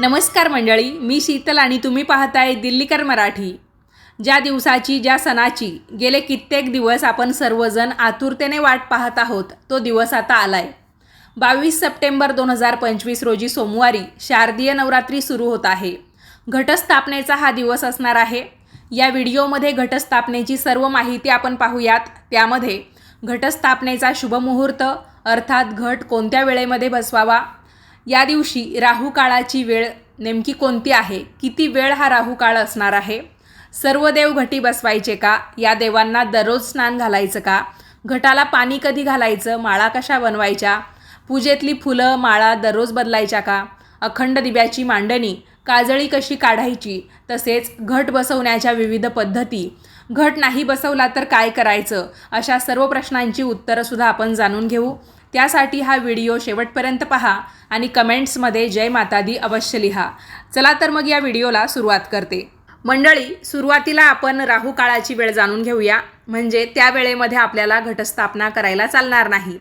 नमस्कार मंडळी मी शीतल आणि तुम्ही पाहताय दिल्लीकर मराठी. ज्या दिवसाची ज्या सणाची गेले कित्येक दिवस आपण सर्वजण आतुरतेने वाट पाहत आहोत तो दिवस आता आलाय. बावीस सप्टेंबर दोन हजार पंचवीस रोजी सोमवारी शारदीय नवरात्री सुरू होत आहे. घटस्थापनेचा हा दिवस असणार आहे. या व्हिडिओमध्ये घटस्थापनेची सर्व माहिती आपण पाहूयात. त्यामध्ये घटस्थापनेचा शुभमुहूर्त अर्थात घट कोणत्या वेळेमध्ये बसवावा या दिवशी राहू काळाची वेळ नेमकी कोणती आहे? किती वेळ हा राहू काळ असणार आहे? सर्व देव घटी बसवायचे का? या देवांना दररोज स्नान घालायचं का? घटाला पाणी कधी घालायचं? माळा कशा बनवायच्या? पूजेतली फुलं माळा दररोज बदलायच्या का? अखंड दिव्याची मांडणी काजळी कशी काढायची? तसेच घट बसवण्याच्या विविध पद्धती. घट नाही बसवला तर काय करायचं? अशा सर्व प्रश्नांची उत्तरंसुद्धा आपण जाणून घेऊ. त्यासाठी हा व्हिडिओ शेवटपर्यंत पहा आणि कमेंट्समध्ये जय माता दी अवश्य लिहा. चला तर मग या व्हिडिओला सुरुवात करते. मंडळी सुरुवातीला आपण राहू काळाची वेळ जाणून घेऊया. म्हणजे त्या वेळेमध्ये आपल्याला घटस्थापना करायला चालणार नाही.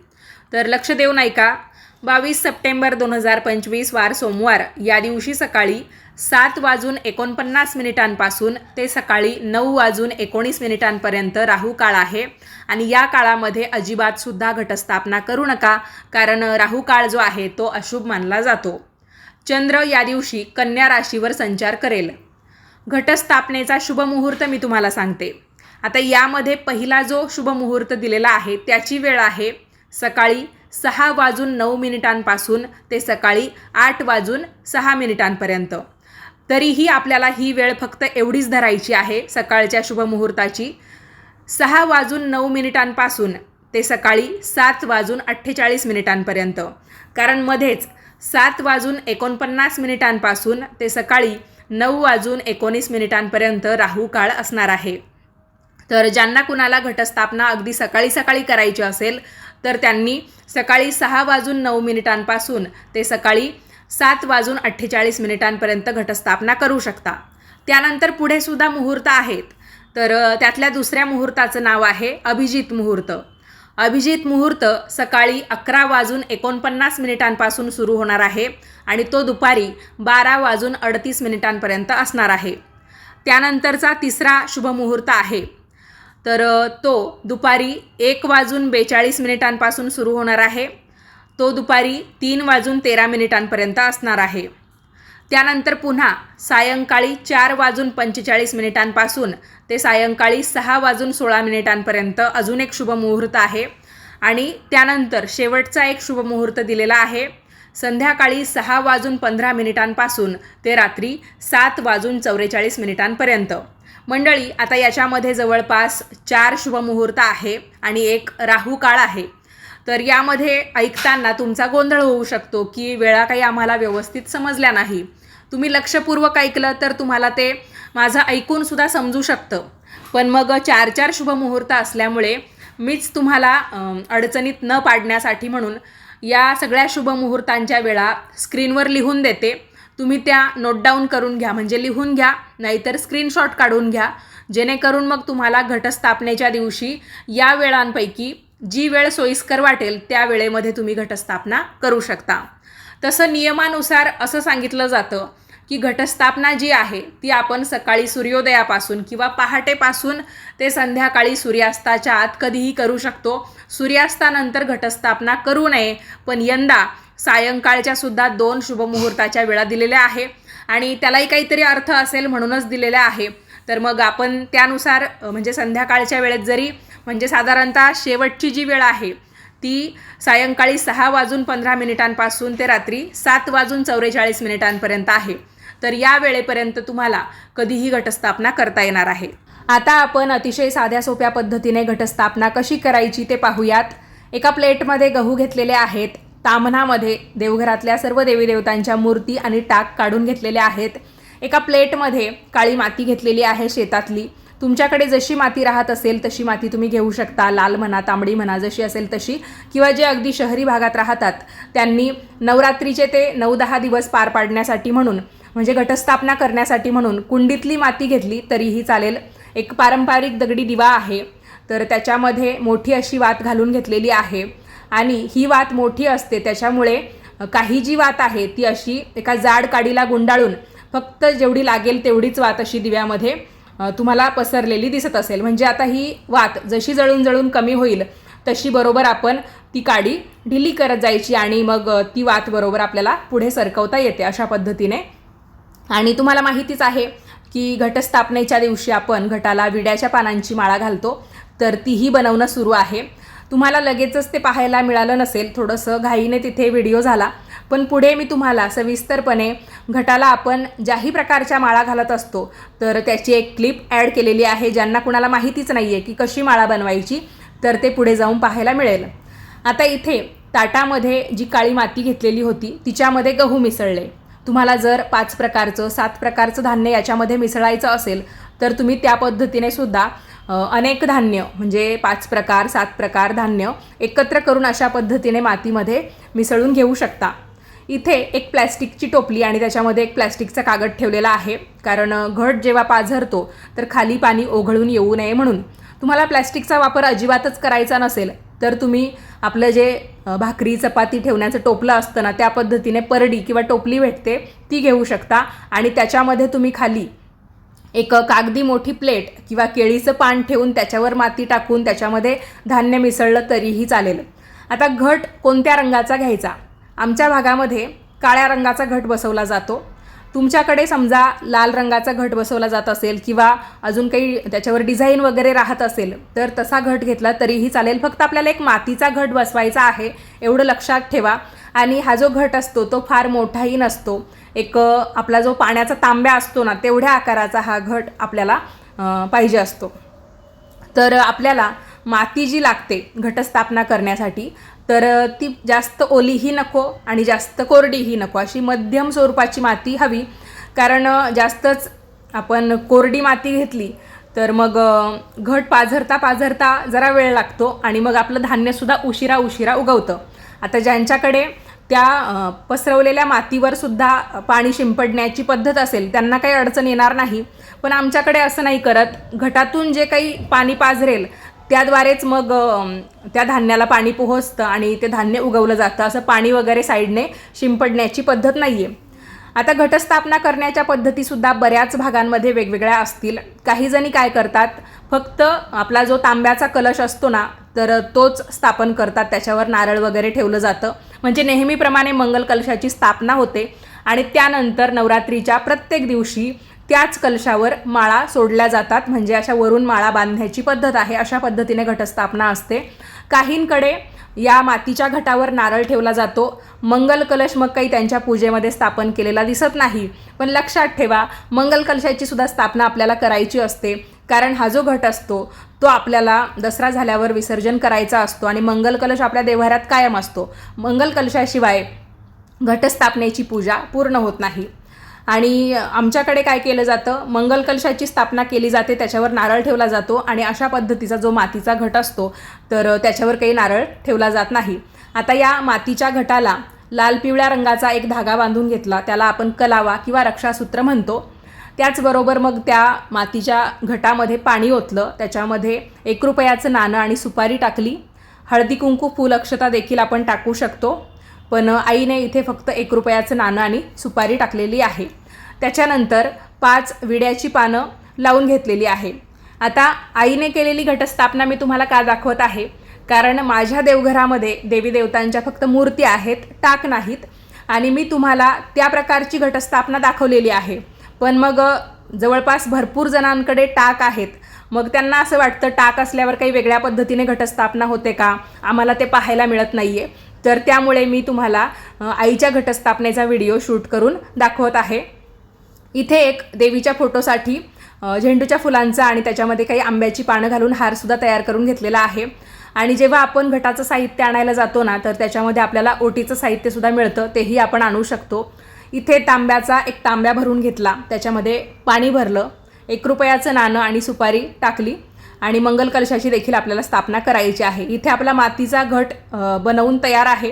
तर लक्ष देऊ नाही का बावीस सप्टेंबर दोन हजार पंचवीस वार सोमवार या दिवशी सकाळी सात वाजून एकोणपन्नास मिनिटांपासून ते सकाळी नऊ वाजून एकोणीस मिनिटांपर्यंत राहू काळ आहे. आणि या काळामध्ये अजिबातसुद्धा घटस्थापना करू नका कारण राहू काळ जो आहे तो अशुभ मानला जातो. चंद्र या दिवशी कन्या राशीवर संचार करेल. घटस्थापनेचा शुभमुहूर्त मी तुम्हाला सांगते. आता यामध्ये पहिला जो शुभमुहूर्त दिलेला आहे त्याची वेळ आहे सकाळी सहा वाजून नऊ मिनिटांपासून ते सकाळी आठ वाजून सहा मिनिटांपर्यंत. तरीही आपल्याला ही वेळ फक्त एवढीच धरायची आहे सकाळच्या शुभमुहूर्ताची सहा वाजून नऊ मिनिटांपासून ते सकाळी सात वाजून अठ्ठेचाळीस मिनिटांपर्यंत. कारण मध्येच सात वाजून एकोणपन्नास मिनिटांपासून ते सकाळी नऊ वाजून एकोणीस मिनिटांपर्यंत राहू काळ असणार आहे. तर ज्यांना कुणाला घटस्थापना अगदी सकाळी सकाळी करायची असेल तर त्यांनी सकाळी सहा वाजून नऊ मिनिटांपासून ते सकाळी सात वाजून अठ्ठेचाळीस मिनिटांपर्यंत घटस्थापना करू शकता. त्यानंतर पुढे सुद्धा मुहूर्त आहेत. तर त्यातल्या दुसऱ्या मुहूर्ताचं नाव आहे अभिजित मुहूर्त. अभिजित मुहूर्त सकाळी अकरा वाजून एकोणपन्नास मिनिटांपासून सुरू होणार आहे आणि तो दुपारी बारा वाजून अडतीस मिनिटांपर्यंत असणार आहे. त्यानंतरचा तिसरा शुभमुहूर्त आहे. तर तो दुपारी एक वाजून बेचाळीस मिनिटांपासून सुरू होणार आहे. तो दुपारी तीन वाजून तेरा मिनिटांपर्यंत असणार आहे. त्यानंतर पुन्हा सायंकाळी चार वाजून पंचेचाळीस मिनिटांपासून ते सायंकाळी सहा वाजून सोळा मिनिटांपर्यंत अजून एक शुभमुहूर्त आहे आणि त्यानंतर शेवटचा एक शुभमुहूर्त दिलेला आहे. संध्याकाळी सहा वाजून पंधरा मिनिटांपासून ते रात्री सात वाजून चौवेचाळीस मिनिटांपर्यंत. मंडळी आता याच्यामध्ये जवळपास चार शुभमुहूर्त आहे आणि एक राहू काळ आहे. तर यामध्ये ऐकताना तुमचा गोंधळ होऊ शकतो की वेळा काही आम्हाला व्यवस्थित समजल्या नाही. तुम्ही लक्षपूर्वक ऐकलं तर तुम्हाला ते माझं ऐकूनसुद्धा समजू शकतं. पण मग चार चार शुभमुहूर्त असल्यामुळे मीच तुम्हाला अडचणीत न पाडण्यासाठी म्हणून या सगळ्या शुभमुहूर्तांच्या वेळा स्क्रीनवर लिहून देते. तुम्ही त्या नोट डाऊन करून घ्या म्हणजे लिहून घ्या नाहीतर स्क्रीनशॉट काढून घ्या. जेणेकरून मग तुम्हाला घटस्थापनेच्या दिवशी या वेळांपैकी जी वेळ सोयीस्कर वाटेल त्या वेळेमध्ये तुम्ही घटस्थापना करू शकता. तसं नियमानुसार असं सांगितलं जातं की घटस्थापना जी आहे ती आपण सकाळी सूर्योदयापासून किंवा पहाटेपासून ते संध्याकाळी सूर्यास्ताच्या आत कधीही करू शकतो. सूर्यास्तानंतर घटस्थापना करू नये पण यंदा सायंकाळच्या सुद्धा दोन शुभमुहूर्ताच्या वेळा दिलेल्या आहे आणि त्यालाही काहीतरी अर्थ असेल म्हणूनच दिलेल्या आहे. तर मग आपण त्यानुसार म्हणजे संध्याकाळच्या वेळेत जरी म्हणजे साधारणतः शेवटची जी वेळ आहे ती सायंकाळी सहा वाजून पंधरा मिनिटांपासून ते रात्री सात वाजून चौवेचाळीस मिनिटांपर्यंत आहे. तर या वेळेपर्यंत तुम्हाला कधीही घटस्थापना करता येणार आहे. आता आपण अतिशय साध्या सोप्या पद्धतीने घटस्थापना कशी करायची ते पाहूयात. एका प्लेटमध्ये गहू घेतलेले आहेत. तामणामध्ये देवघरातल्या सर्व देवी देवतांच्या मूर्ती आणि टाक काढून घेतलेल्या आहेत. एका प्लेटमध्ये काळी माती घेतलेली आहे शेतातली. तुमच्याकडे जशी माती राहत असेल तशी माती तुम्ही घेऊ शकता. लाल म्हणा तांबडी म्हणा जशी असेल तशी. किंवा जे अगदी शहरी भागात राहतात त्यांनी नवरात्रीचे ते नऊ दहा दिवस पार पाडण्यासाठी म्हणून म्हणजे घटस्थापना करण्यासाठी म्हणून कुंडीतली माती घेतली तरीही चालेल. एक पारंपरिक दगडी दिवा आहे. तर त्याच्यामध्ये मोठी अशी वात घालून घेतलेली आहे. आणि ही वात मोठी असते त्याच्यामुळे काही जी वात आहे ती अशी एका जाड काडीला गुंडाळून फक्त जेवढी लागेल तेवढीच वात अशी दिव्यामध्ये तुम्हाला पसरलेली दिसत असेल. म्हणजे आता ही वात जशी जळून जळून कमी होईल तशी बरोबर आपण ती काडी ढिली करत जायची आणि मग ती वात बरोबर आपल्याला पुढे सरकवता येते अशा पद्धतीने. आणि तुम्हाला माहितीच आहे की घटस्थापनेच्या दिवशी आपण घटाला विड्याच्या पानांची माळा घालतो तर तीही बनवणं सुरू आहे. तुम्हाला लगेचच ते पाहायला मिळालं नसेल थोडंसं घाईने तिथे व्हिडिओ झाला पण पुढे मी तुम्हाला सविस्तरपणे घटाला आपण ज्याही प्रकारच्या माळा घालत असतो तर त्याची एक क्लिप ॲड केलेली आहे ज्यांना कुणाला माहितीच नाही आहे की कशी माळा बनवायची तर ते पुढे जाऊन पाहायला मिळेल. आता इथे ताटामध्ये जी काळी माती घेतलेली होती तिच्यामध्ये गहू मिसळले. तुम्हाला जर पाच प्रकारचं सात प्रकारचं धान्य याच्यामध्ये मिसळायचं असेल तर तुम्ही त्या पद्धतीने सुद्धा अनेक धान्य म्हणजे पाच प्रकार सात प्रकार धान्य एकत्र करून अशा पद्धतीने मातीमध्ये मिसळून घेऊ शकता. इथे एक प्लॅस्टिकची टोपली आणि त्याच्यामध्ये एक प्लॅस्टिकचा कागद ठेवलेला आहे. कारण घट जेव्हा पाझरतो तर खाली पाणी ओघळून येऊ नये म्हणून. तुम्हाला प्लॅस्टिकचा वापर अजिबातच करायचा नसेल तर तुम्ही आपलं जे भाकरी चपाती ठेवण्याचं टोपलं असतं ना त्या पद्धतीने परडी किंवा टोपली भेटते ती घेऊ शकता. आणि त्याच्यामध्ये तुम्ही खाली एक कागदी मोठी प्लेट किंवा केळीचं पान ठेवून त्याच्यावर माती टाकून त्याच्यामध्ये धान्य मिसळलं तरीही चालेल. आता घट कोणत्या रंगाचा घ्यायचा? आमच्या भागामध्ये काळ्या रंगाचा घट बसवला जातो. तुमच्याकडे समजा लाल रंगाचा घट बसवला जात असेल किंवा अजून काही त्याच्यावर डिझाईन वगैरे राहत असेल तर तसा घट घेतला तरीही चालेल. फक्त आपल्याला एक मातीचा घट बसवायचा आहे एवढं लक्षात ठेवा. आणि हा जो घट असतो तो फार मोठाही नसतो. एक आपला जो पाण्याचा तांब्या असतो ना तेवढ्या आकाराचा हा घट आपल्याला पाहिजे असतो. तर आपल्याला माती जी लागते घटस्थापना करण्यासाठी तर ती जास्त ओलीही नको आणि जास्त कोरडीही नको. अशी मध्यम स्वरूपाची माती हवी. कारण जास्तच आपण कोरडी माती घेतली तर मग घट पाझरता पाझरता जरा वेळ लागतो आणि मग आपलं धान्यसुद्धा उशिरा उशिरा उगवतं. आता ज्यांच्याकडे त्या पसरवलेल्या मातीवर सुद्धा पाणी शिंपडण्याची पद्धत असेल त्यांना काही अडचण येणार नाही. पण आमच्याकडे असं नाही करत. घटातून जे काही पाणी पाझरेल त्याद्वारेच मग त्या धान्याला पाणी पोहोचतं आणि ते धान्य उगवलं जातं. असं पाणी वगैरे साईडने शिंपडण्याची पद्धत नाही आहे आता घटस्थापना करण्याच्या पद्धतीसुद्धा बऱ्याच भागांमध्ये वेगवेगळ्या असतील. काही जणी काय करतात फक्त आपला जो तांब्याचा कलश असतो ना तर तोच स्थापन करतात. त्याच्यावर नारळ वगैरे ठेवलं जातं. म्हणजे नेहमीप्रमाणे मंगल कलशाची स्थापना होते. आणि त्यानंतर नवरात्रीच्या प्रत्येक दिवशी त्याच कलशावर माळा सोडल्या जातात. म्हणजे अशा वरून माळा बांधण्याची पद्धत आहे. अशा पद्धतीने घटस्थापना असते. काहींकडे या मातीच्या घटावर नारळ ठेवला जातो. मंगल कलश मग काही त्यांच्या पूजेमध्ये स्थापन केलेला दिसत नाही. पण लक्षात ठेवा मंगल कलशाची सुद्धा स्थापना आपल्याला करायची असते. कारण हा जो घट असतो तो आपल्याला दसरा झाल्यावर विसर्जन करायचा असतो आणि मंगल कलश आपल्या देव्हाऱ्यात कायम असतो. मंगल कलशाशिवाय घटस्थापनेची पूजा पूर्ण होत नाही. आणि आमच्याकडे काय केलं जातं? मंगलकलशाची स्थापना केली जाते त्याच्यावर नारळ ठेवला जातो आणि अशा पद्धतीचा जो मातीचा घट असतो तर त्याच्यावर काही नारळ ठेवला जात नाही. आता या मातीच्या घटाला लाल पिवळ्या रंगाचा एक धागा बांधून घेतला त्याला आपण कलावा किंवा रक्षासूत्र म्हणतो. त्याचबरोबर मग त्या मातीच्या घटामध्ये पाणी ओतलं त्याच्यामध्ये एक रुपयाचं नाणं आणि सुपारी टाकली. हळदी कुंकू फूल अक्षता देखील आपण टाकू शकतो. पण आईने इथे फक्त एक रुपयाचं नाणं आणि सुपारी टाकलेली आहे. त्याच्यानंतर पाच विड्याची पानं लावून घेतलेली आहे. आता आईने केलेली घटस्थापना मी तुम्हाला का दाखवत आहे? कारण माझ्या देवघरामध्ये देवी देवतांच्या फक्त मूर्ती आहेत टाक नाहीत. आणि मी तुम्हाला त्या प्रकारची घटस्थापना दाखवलेली आहे. पण मग जवळपास भरपूर जणांकडे टाक आहेत. मग त्यांना असं वाटतं टाक असल्यावर काही वेगळ्या पद्धतीने घटस्थापना होते का? आम्हाला ते पाहायला मिळत नाही आहे तर त्यामुळे मी तुम्हाला आईच्या घटस्थापनेचा व्हिडिओ शूट करून दाखवत आहे. इथे एक देवीच्या फोटोसाठी झेंडूच्या फुलांचा आणि त्याच्यामध्ये काही आंब्याची पानं घालून हारसुद्धा तयार करून घेतलेला आहे. आणि जेव्हा आपण घटाचं साहित्य आणायला जातो ना तर त्याच्यामध्ये आपल्याला ओटीचं साहित्यसुद्धा मिळतं तेही आपण आणू शकतो. इथे तांब्याचा एक तांब्या भरून घेतला त्याच्यामध्ये पाणी भरलं एक रुपयाचं नाणं आणि सुपारी टाकली. आणि मंगल कलशाची देखील आपल्याला स्थापना करायची आहे. इथे आपला मातीचा घट बनवून तयार आहे.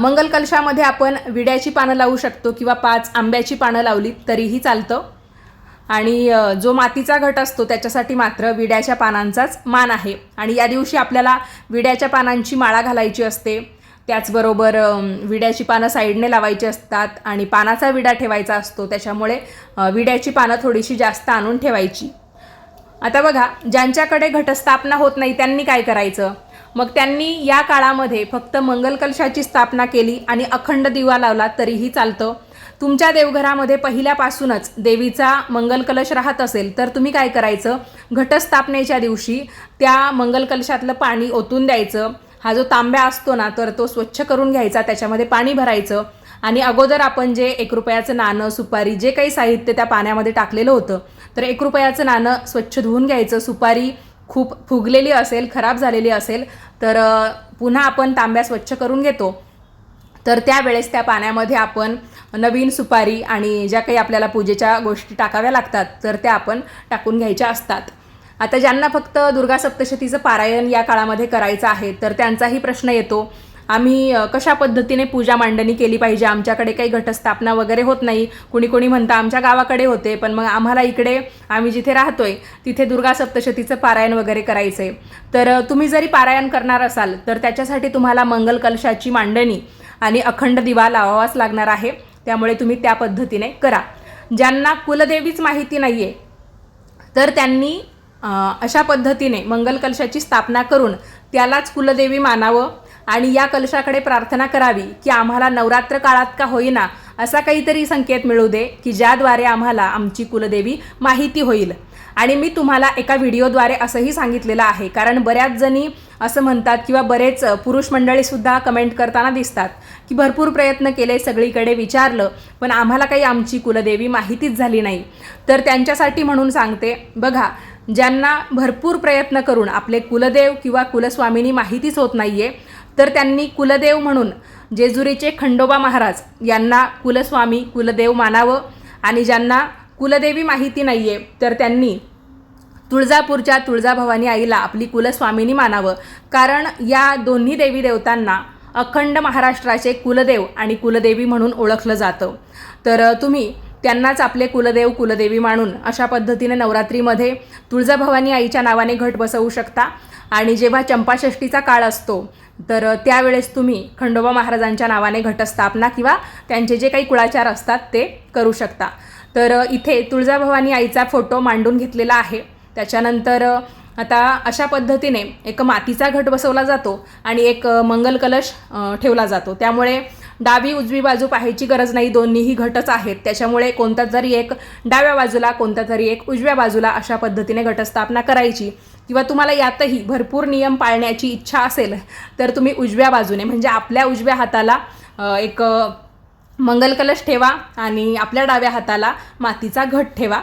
मंगल कलशामध्ये आपण विड्याची पानं लावू शकतो किंवा पाच आंब्याची पानं लावली तरीही चालतं. आणि जो मातीचा घट असतो त्याच्यासाठी मात्र विड्याच्या पानांचाच मान आहे. आणि या दिवशी आपल्याला विड्याच्या पानांची माळा घालायची असते. त्याचबरोबर विड्याची पानं साईडने लावायची असतात आणि पानाचा विडा ठेवायचा असतो. त्याच्यामुळे विड्याची पानं थोडीशी जास्त आणून ठेवायची. आता बघा ज्यांच्याकडे घटस्थापना होत नाही त्यांनी काय करायचं? मग त्यांनी या काळामध्ये फक्त मंगलकलशाची स्थापना केली आणि अखंड दिवा लावला तरीही चालतं. तुमच्या देवघरामध्ये पहिल्यापासूनच देवीचा मंगलकलश राहत असेल तर तुम्ही काय करायचं? घटस्थापनेच्या दिवशी त्या मंगलकलशातलं पाणी ओतून द्यायचं. हा जो तांब्या असतो ना तर तो स्वच्छ करून घ्यायचा त्याच्यामध्ये पाणी भरायचं. आणि अगोदर आपण जे एक रुपयाचं नाणं सुपारी जे काही साहित्य त्या पाण्यामध्ये टाकलेलं होतं तर एक रुपयाचं नाणं स्वच्छ धुवून घ्यायचं. सुपारी खूप फुगलेली असेल खराब झालेली असेल तर पुन्हा आपण तांब्या स्वच्छ करून घेतो. तर त्यावेळेस त्या पाण्यामध्ये आपण नवीन सुपारी आणि ज्या काही आपल्याला पूजेच्या गोष्टी टाकाव्या लागतात तर त्या आपण टाकून घ्यायच्या असतात. आता ज्यांना फक्त दुर्गा सप्तशतीचं पारायण या काळामध्ये करायचं आहे तर त्यांचाही प्रश्न येतो. आम्ही कशा पद्धतीने पूजा मांडणी केली पाहिजे? आमच्याकडे काही घटस्थापना वगैरे होत नाही. कुणी कुणी म्हणतं आमच्या गावाकडे होते पण मग आम्हाला इकडे आम्ही जिथे राहतोय तिथे दुर्गा सप्तशतीचं पारायण वगैरे करायचं आहे तर तुम्ही जरी पारायण करणार असाल तर त्याच्यासाठी तुम्हाला मंगल कलशाची मांडणी आणि अखंड दिवा लावावाच लागणार आहे. त्यामुळे तुम्ही त्या पद्धतीने करा. ज्यांना कुलदेवीच माहिती नाही आहे तर त्यांनी अशा पद्धतीने मंगल कलशाची स्थापना करून त्यालाच कुलदेवी मानावं. आणि या कलशाकडे प्रार्थना करावी की आम्हाला नवरात्र काळात का होईना असा काहीतरी संकेत मिळू दे की ज्याद्वारे आम्हाला आमची कुलदेवी माहिती होईल. आणि मी तुम्हाला एका व्हिडिओद्वारे असंही सांगितलेलं आहे कारण बऱ्याच जणी असं म्हणतात किंवा बरेच पुरुष मंडळीसुद्धा कमेंट करताना दिसतात की भरपूर प्रयत्न केले सगळीकडे विचारलं पण आम्हाला काही आमची कुलदेवी माहितीच झाली नाही. तर त्यांच्यासाठी म्हणून सांगते बघा ज्यांना भरपूर प्रयत्न करून आपले कुलदेव किंवा कुलस्वामिनी माहितीच होत नाही आहे तर त्यांनी कुलदेव म्हणून जेजुरीचे खंडोबा महाराज यांना कुलस्वामी कुलदेव मानावं. आणि ज्यांना कुलदेवी माहिती नाही आहे तर त्यांनी तुळजापूरच्या तुळजाभवानी आईला आपली कुलस्वामिनी मानावं. कारण या दोन्ही देवी देवतांना अखंड महाराष्ट्राचे कुलदेव आणि कुलदेवी म्हणून ओळखलं जातं. तर तुम्ही त्यांनाच आपले कुलदेव कुलदेवी मानून अशा पद्धतीने नवरात्रीमध्ये तुळजाभवानी आईच्या नावाने घट बसवू शकता. आणि जेव्हा चंपाषष्टीचा काळ असतो तर त्यावेळेस तुम्ही खंडोबा महाराजांच्या नावाने घटस्थापना किंवा त्यांचे जे काही कुळाचार असतात ते करू शकता. तर इथे तुळजाभवानी आईचा फोटो मांडून घेतलेला आहे. त्याच्यानंतर आता अशा पद्धतीने एक मातीचा घट बसवला जातो आणि एक मंगल कलश ठेवला जातो. त्यामुळे डावी उजवी बाजू पाहायची गरज नाही दोन्हीही घटच आहेत. त्याच्यामुळे कोणता तरी एक डाव्या बाजूला कोणता तरी एक उजव्या बाजूला अशा पद्धतीने घटस्थापना करायची. किंवा तुम्हाला यातही भरपूर नियम पाळण्याची इच्छा असेल तर तुम्ही उजव्या बाजूने म्हणजे आपल्या उजव्या हाताला एक मंगलकलश मंगल कलश ठेवा आणि आपल्या डाव्या हाताला मातीचा घट ठेवा.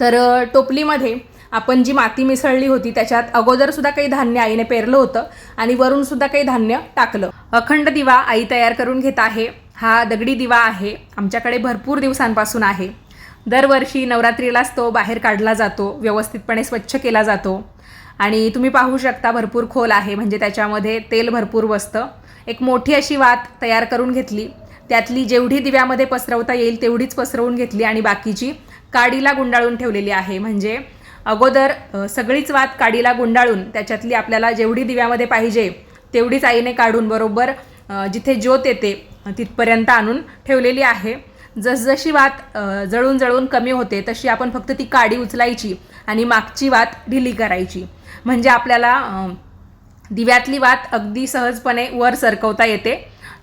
तर टोपलीमध्ये आपण जी माती मिसळली होती त्याच्यात अगोदरसुद्धा काही धान्य आईने पेरलं होतं आणि वरूनसुद्धा काही धान्य टाकलं. अखंड दिवा आई तयार करून घेत आहे. हा दगडी दिवा आहे. आमच्याकडे भरपूर दिवसांपासून आहे. दरवर्षी नवरात्रीलाच तो बाहेर काढला जातो व्यवस्थितपणे स्वच्छ केला जातो. आणि तुम्ही पाहू शकता भरपूर खोल आहे म्हणजे त्याच्यामध्ये तेल भरपूर बसतं. एक मोठी अशी वात तयार करून घेतली. त्यातली जेवढी दिव्यामध्ये पसरवता येईल तेवढीच पसरवून घेतली आणि बाकीची काडीला गुंडाळून ठेवलेली आहे. म्हणजे अगोदर सगळीच वात काडीला गुंडाळून त्याच्यातली आपल्याला जेवढी दिव्यामध्ये पाहिजे तेवढीच आईने काढून बरोबर जिथे ज्योत येते तिथपर्यंत आणून ठेवलेली आहे. जसजशी वात जळून जळून कमी होते तशी आपण फक्त ती काडी उचलायची आणि मागची वात ढिली करायची. म्हणजे आपल्याला दिव्यातली वात अगदी सहजपणे वर सरकवता येते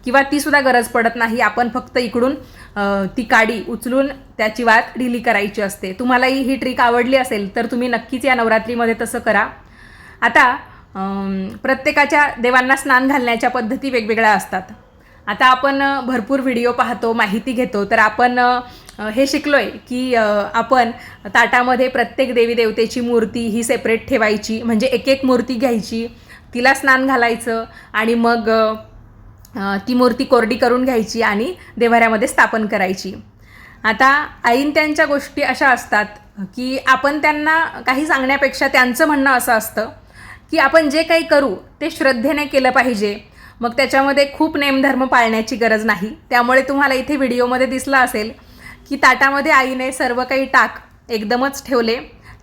किंवा तीसुद्धा गरज पडत नाही. आपण फक्त इकडून ती काडी उचलून त्याची वात ढिली करायची असते. तुम्हालाही ही ट्रिक आवडली असेल तर तुम्ही नक्कीच या नवरात्रीमध्ये तसं करा. आता प्रत्येकाच्या देवांना स्नान घालण्याच्या पद्धती वेगवेगळ्या असतात. आता आपण भरपूर व्हिडिओ पाहतो माहिती घेतो तर आपण हे शिकलो आहे की आपण ताटामध्ये प्रत्येक देवी देवतेची मूर्ती ही सेपरेट ठेवायची म्हणजे एक एक मूर्ती घ्यायची तिला स्नान घालायचं आणि मग ती मूर्ती कोरडी करून घ्यायची आणि देवाऱ्यामध्ये स्थापन करायची. आता ऐन त्यांच्या गोष्टी अशा असतात की आपण त्यांना काही सांगण्यापेक्षा त्यांचं म्हणणं असं असतं की आपण जे काही करू ते श्रद्धेने केलं पाहिजे. मग त्याच्यामध्ये खूप नेमधर्म पाळण्याची गरज नाही. त्यामुळे तुम्हाला इथे व्हिडिओमध्ये दिसला असेल की ताटामध्ये आईने सर्व काही टाक एकदमच ठेवले.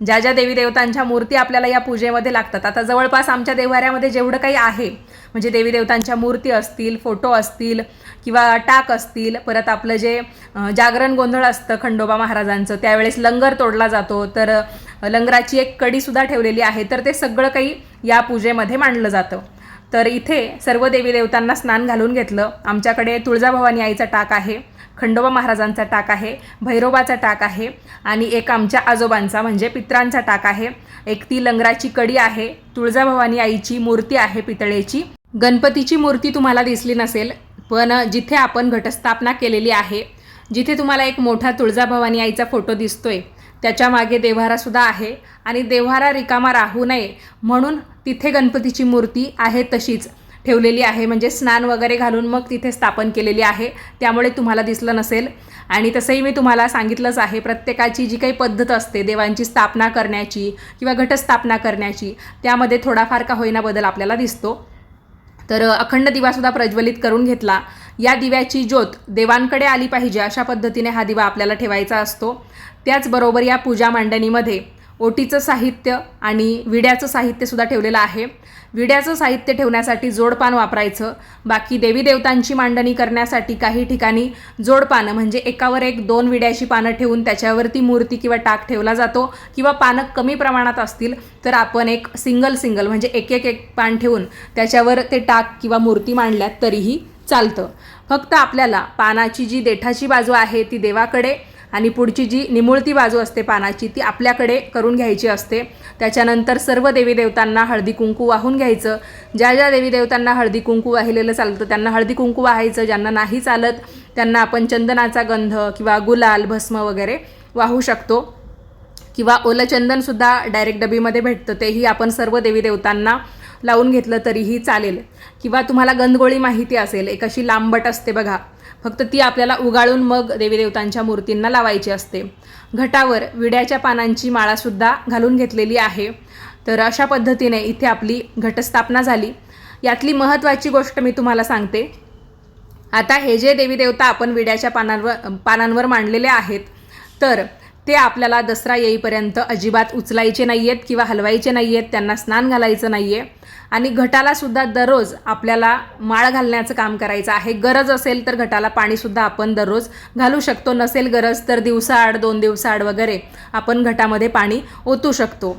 ज्या ज्या देवी देवतांच्या मूर्ती आपल्याला या पूजेमध्ये लागतात. आता जवळपास आमच्या देवाऱ्यामध्ये जेवढं काही आहे म्हणजे देवी देवतांच्या मूर्ती असतील फोटो असतील किंवा टाक असतील परत आपलं जे जागरण गोंधळ असतं खंडोबा महाराजांचं त्यावेळेस लंगर तोडला जातो. तर लंगराची एक कडीसुद्धा ठेवलेली आहे. तर ते सगळं काही या पूजेमध्ये मांडलं जातं. तर इथे सर्व देवी देवतांना स्नान घालून घेतलं. आमच्याकडे तुळजाभवानी आईचा टाक आहे खंडोबा महाराजांचा टाक आहे भैरोबाचा टाक आहे आणि एक आमच्या आजोबांचा म्हणजे पित्रांचा टाक आहे. एक ती लंगराची कडी आहे तुळजाभवानी आईची मूर्ती आहे पितळेची. गणपतीची मूर्ती तुम्हाला दिसली नसेल पण जिथे आपण घटस्थापना केलेली आहे जिथे तुम्हाला एक मोठा तुळजाभवानी आईचा फोटो दिसतोय त्याच्यामागे देव्हारासुद्धा आहे. आणि देव्हारा रिकामा राहू नये म्हणून तिथे गणपतीची मूर्ती आहे तशीच ठेवलेली आहे. म्हणजे स्नान वगैरे घालून मग तिथे स्थापन केलेली आहे. त्यामुळे तुम्हाला दिसलं नसेल. आणि तसंही मी तुम्हाला सांगितलंच आहे प्रत्येकाची जी काही पद्धत असते देवांची स्थापना करण्याची किंवा घटस्थापना करण्याची त्यामध्ये थोडाफार का होईना बदल आपल्याला दिसतो. तर अखंड दिवासुद्धा प्रज्वलित करून घेतला. या दिव्याची ज्योत देवांकडे आली पाहिजे अशा पद्धतीने हा दिवा आपल्याला ठेवायचा असतो. त्याचबरोबर या पूजा मांडणीमध्ये ओटीचं साहित्य आणि विड्याचं साहित्यसुद्धा ठेवलेलं आहे. विड्याचं साहित्य ठेवण्यासाठी जोडपान वापरायचं. बाकी देवी देवतांची मांडणी करण्यासाठी काही ठिकाणी जोडपानं म्हणजे एकावर एक दोन विड्याची पानं ठेवून त्याच्यावरती मूर्ती किंवा टाक ठेवला जातो किंवा पानं कमी प्रमाणात असतील तर आपण एक सिंगल सिंगल म्हणजे एक एक एक पान ठेवून त्याच्यावर ते टाक किंवा मूर्ती मांडल्यात तरीही चालतं. फक्त आपल्याला पानाची जी देठाची बाजू आहे ती देवाकडे आणि पुढची जी निमुळती बाजू असते पानाची ती आपल्याकडे करून घ्यायची असते. त्याच्यानंतर सर्व देवी देवतांना हळदी कुंकू वाहून घ्यायचं. ज्या ज्या देवी देवतांना हळदी कुंकू वाहिलेलं चालतं त्यांना हळदी कुंकू वाहायचं. ज्यांना नाही चालत त्यांना आपण चंदनाचा गंध किंवा गुलाल भस्म वगैरे वाहू शकतो. किंवा ओलं चंदनसुद्धा डायरेक्ट डबीमध्ये भेटतं. तेही आपण सर्व देवी देवतांना लावून घेतलं तरीही चालेल. किंवा तुम्हाला गंधगोळी माहिती असेल एक अशी लांबट असते बघा. फक्त ती आपल्याला उगाळून मग देवीदेवतांच्या मूर्तींना लावायची असते. घटावर विड्याच्या पानांची माळासुद्धा घालून घेतलेली आहे. तर अशा पद्धतीने इथे आपली घटस्थापना झाली. यातली महत्त्वाची गोष्ट मी तुम्हाला सांगते. आता हे जे देवीदेवता आपण विड्याच्या पानांवर पानांवर मांडलेले आहेत तर ते आपल्याला दसरा येईपर्यंत अजिबात उचलायचे नाही आहेत किंवा हलवायचे नाही आहेत त्यांना स्नान घालायचं नाही आहे आणि घटालासुद्धा दररोज आपल्याला माळ घालण्याचं काम करायचं आहे. गरज असेल तर घटाला पाणीसुद्धा आपण दररोज घालू शकतो. नसेल गरज तर दिवसाआड दोन दिवसाआड वगैरे आपण घटामध्ये पाणी ओतू शकतो.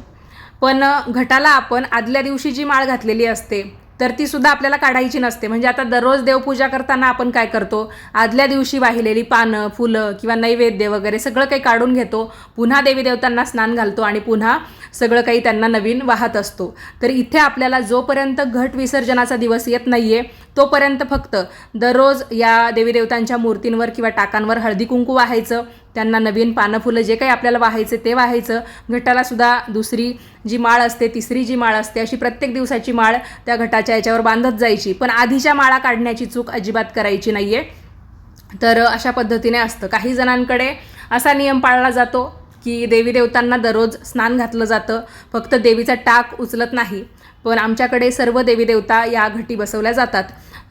पण घटाला आपण आदल्या दिवशी जी माळ घातलेली असते तर ती सुद्धा आपल्याला काढायची नसते. म्हणजे आता दररोज देवपूजा करताना आपण काय करतो? आदल्या दिवशी वाहिलेली पानं फुलं किंवा नैवेद्य वगैरे सगळं काही काढून घेतो. पुन्हा देवी देवतांना स्नान घालतो आणि पुन्हा सगळं काही त्यांना नवीन वाहत असतो. तर इथे आपल्याला जोपर्यंत घट विसर्जनाचा दिवस येत नाही आहे तोपर्यंत फक्त दररोज या देवीदेवतांच्या मूर्तींवर किंवा टाकांवर हळदी कुंकू वाहायचं त्यांना नवीन पानं फुलं जे काही आपल्याला वाहायचे ते वाहायचं. घटाला सुद्धा दुसरी जी माळ असते तिसरी जी माळ असते अशी प्रत्येक दिवसाची माळ त्या घटाच्या याच्यावर बांधत जायची. पण आधीच्या माळा काढण्याची चूक अजिबात करायची नाही आहे तर अशा पद्धतीने असतं. काही जणांकडे असा नियम पाळला जातो की देवी देवतांना दररोज स्नान घातलं जातं. फक्त देवीचा टाक उचलत नाही. पण आमच्याकडे सर्व देवी देवता या घटी बसवल्या जातात.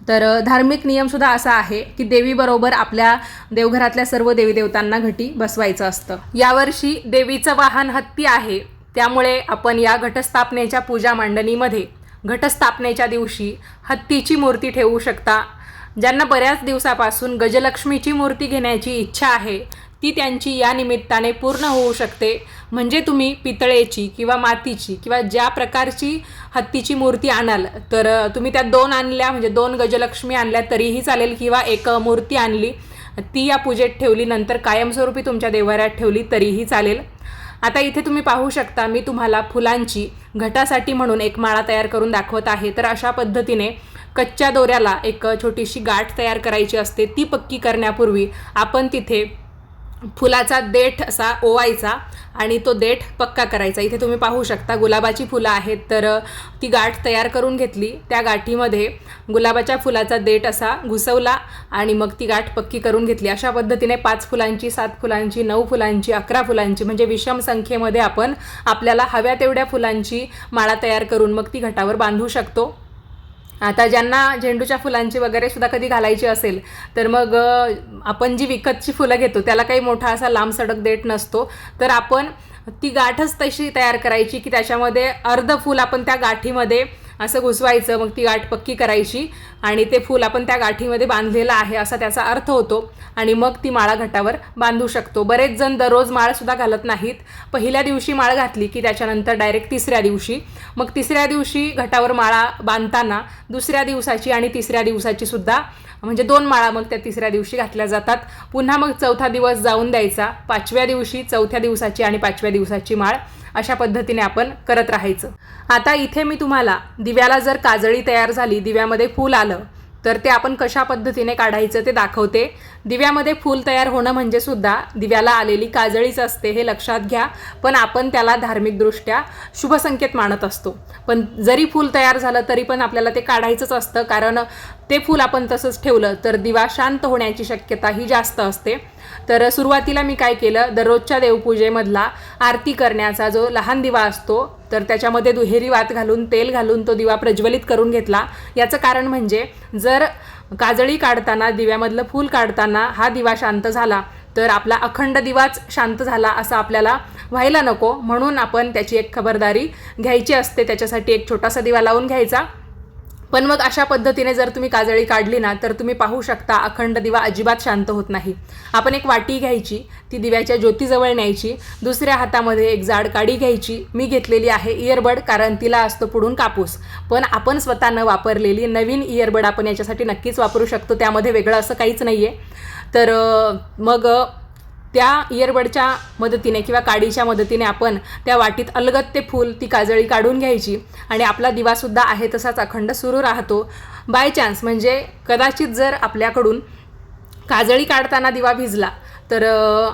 तर धार्मिक नियमसुद्धा असा आहे की देवीबरोबर आपल्या देवघरातल्या सर्व देवी देवतांना घटी बसवायचं असतं. यावर्षी देवीचं वाहन हत्ती आहे. त्यामुळे आपण या घटस्थापनेच्या पूजा मांडणीमध्ये घटस्थापनेच्या दिवशी हत्तीची मूर्ती ठेवू शकता. ज्यांना बऱ्याच दिवसापासून गजलक्ष्मीची मूर्ती घेण्याची इच्छा आहे ती त्यांची या निमित्ताने पूर्ण होऊ शकते. म्हणजे तुम्ही पितळेची किंवा मातीची किंवा ज्या प्रकारची हत्तीची मूर्ती आणाल तर तुम्ही त्या दोन आणल्या म्हणजे दोन गजलक्ष्मी आणल्या तरीही चालेल किंवा एक मूर्ती आणली ती या पूजेत ठेवली नंतर कायमस्वरूपी तुमच्या देवाऱ्यात ठेवली तरीही चालेल. आता इथे तुम्ही पाहू शकता मी तुम्हाला फुलांची घटासाठी म्हणून एक माळा तयार करून दाखवत आहे. तर अशा पद्धतीने कच्च्या दोऱ्याला एक छोटीशी गाठ तयार करायची असते ती पक्की करण्यापूर्वी आपण तिथे फुलाचा देठ असा ओवायचा आणि तो देठ पक्का करायचा. इथे तुम्ही पाहू शकता गुलाबाची फुलं आहेत तर ती गाठ तयार करून घेतली. त्या गाठीमध्ये गुलाबाच्या फुलाचा देठ असा घुसवला आणि मग ती गाठ पक्की करून घेतली. अशा पद्धतीने पाच फुलांची सात फुलांची नऊ फुलांची अकरा फुलांची म्हणजे विषम संख्येमध्ये आपण आपल्याला हव्या तेवढ्या फुलांची माळा तयार करून मग ती घटावर बांधू शकतो. आता ज्यांना झेंडूच्या फुलांची वगैरे सुद्धा कधी घालायची असेल तर मग आपण जी विकतची फुलं घेतो त्याला काही मोठा असा लांब सडक देठ नसतो. तर आपण ती गाठच तशी तयार करायची की त्याच्यामध्ये अर्ध फूल आपण त्या गाठीमध्ये असं घुसवायचं मग ती गाठ पक्की करायची. आणि ते फूल आपण त्या गाठीमध्ये बांधलेलं आहे असा त्याचा अर्थ होतो. आणि मग ती माळा घटावर बांधू शकतो. बरेच जण दररोज माळसुद्धा घालत नाहीत. पहिल्या दिवशी माळ घातली की त्याच्यानंतर डायरेक्ट तिसऱ्या दिवशी. मग तिसऱ्या दिवशी घटावर माळा बांधताना दुसऱ्या दिवसाची आणि तिसऱ्या दिवसाची सुद्धा म्हणजे दोन माळा मग त्या तिसऱ्या दिवशी घातल्या जातात. पुन्हा मग चौथा दिवस जाऊन द्यायचा. पाचव्या दिवशी चौथ्या दिवसाची आणि पाचव्या दिवसाची माळ. अशा पद्धतीने आपण करत राहायचं. आता इथे मी तुम्हाला दिव्याला जर काजळी तयार झाली दिव्यामध्ये फूल आलं तर ते आपण कशा पद्धतीने काढायचं ते दाखवते. दिव्यामध्ये फूल तयार होणं म्हणजे सुद्धा दिव्याला आलेली काजळीच असते हे लक्षात घ्या. पण आपण त्याला धार्मिकदृष्ट्या शुभसंकेत मानत असतो. पण जरी फूल तयार झालं तरी पण आपल्याला ते काढायचंच असतं. कारण ते फूल आपण तसंच ठेवलं तर दिवा शांत होण्याची शक्यता ही जास्त असते. तर सुरुवातीला मी काय केलं दररोजच्या देवपूजेमधला आरती करण्याचा जो लहान दिवा असतो तर त्याच्यामध्ये दुहेरी वात घालून तेल घालून तो दिवा प्रज्वलित करून घेतला. याचं कारण म्हणजे जर काजळी काढताना दिव्यामधलं फूल काढताना हा दिवा शांत झाला तर आपला अखंड दिवाच शांत झाला असं आपल्याला व्हायला नको. म्हणून आपण त्याची एक खबरदारी घ्यायची असते. त्याच्यासाठी एक छोटासा दिवा लावून घ्यायचा. पण मग अशा पद्धतीने जर तुम्ही काजळी काढली ना तर तुम्ही पाहू शकता अखंड दिवा अजिबात शांत होत नाही. आपण एक वाटी घ्यायची ती दिव्याच्या ज्योतीजवळ न्यायची. दुसऱ्या हातामध्ये एक जाड काडी घ्यायची. मी घेतलेली आहे इयरबड कारण तिला असतो पुढून कापूस. पण आपण स्वतः न वापरलेली नवीन इयरबड आपण याच्यासाठी नक्कीच वापरू शकतो. त्यामध्ये वेगळं असं काहीच नाही आहे तर मग त्या इयरबडच्या मदतीने किंवा काडीच्या मदतीने आपण त्या वाटीत अलगत ते फूल ती काजळी काढून घ्यायची. आणि आपला दिवासुद्धा आहे तसाच अखंड सुरू राहतो. बाय चान्स म्हणजे कदाचित जर आपल्याकडून काजळी काढताना दिवा भिजला तर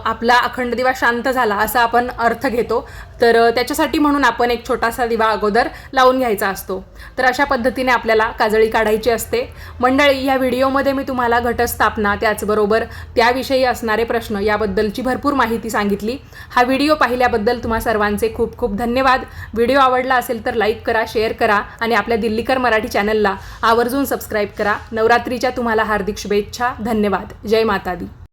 आपला अखंड दिवा शांत झाला असा आपण अर्थ घेतो. तर त्याच्यासाठी म्हणून आपण एक छोटासा दिवा अगोदर लावून घ्यायचा असतो. तर अशा पद्धतीने आपल्याला काजळी काढायची असते. मंडळी या व्हिडिओमध्ये मी तुम्हाला घटस्थापना त्याचबरोबर त्याविषयी असणारे प्रश्न याबद्दलची भरपूर माहिती सांगितली. हा व्हिडिओ पाहिल्याबद्दल तुम्हा सर्वांचे खूप खूप धन्यवाद. व्हिडिओ आवडला असेल तर लाईक करा शेअर करा आणि आपल्या दिल्लीकर मराठी चॅनलला आवर्जून सबस्क्राईब करा. नवरात्रीच्या तुम्हाला हार्दिक शुभेच्छा. धन्यवाद. जय माता दी